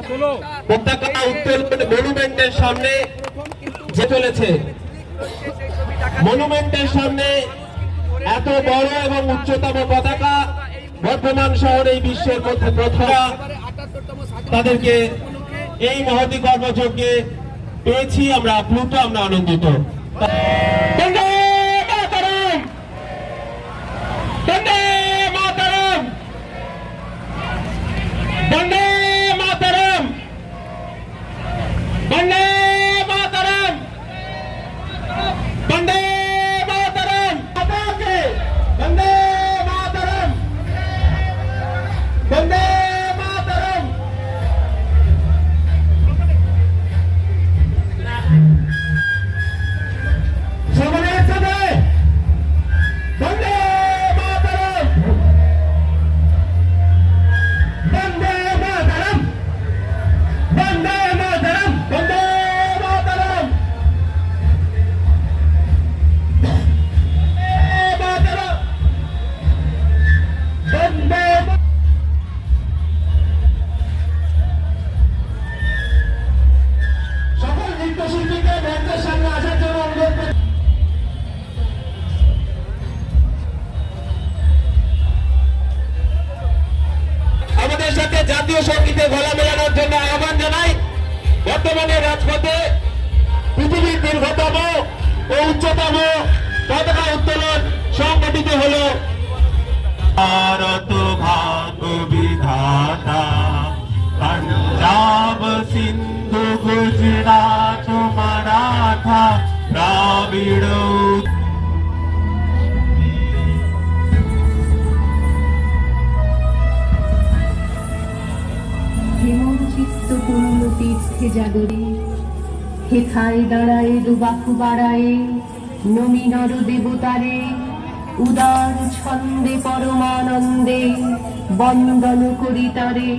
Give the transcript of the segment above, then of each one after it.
উত্তোলন মনুমেন্টের সামনে যে চলেছে। মনুমেন্টের সামনে এত বড় এবং উচ্চতম পতাকা বর্তমান শহর এই বিশ্বের মধ্যে প্রথম। তাদেরকে এই মহতি কর্মযজ্ঞে পেয়েছি আমরা আপ্লুত আমরা আনন্দিত। জাতীয় সঙ্গীতে গলা মেলানোর জন্য আহ্বান জানাই বর্তমানে রাজপথে পৃথিবীর দীর্ঘতম ও উচ্চতম পতাকা উত্তোলন সংগঠিত হল ভারত ভাগ্য বিধাতা, পাঞ্জাব, সিন্ধু, গুজরাট, মারাঠা, দ্রাবিড় হেমচিত্ত পূর্ণ তীর্থে জাগরে হেথায় দাঁড়ায়, দুবাহু বাড়ায়, নমি নর দেবতারে। উদার ছন্দে পরমানন্দে বন্দন করি তারে।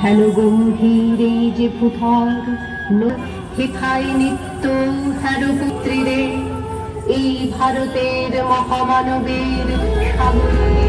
ধ্যান গম্ভীরে যে ভূধর ন- হেথায় নিত্য হ্যার পুত্রীরে এই ভারতের মহামানবের সাগরে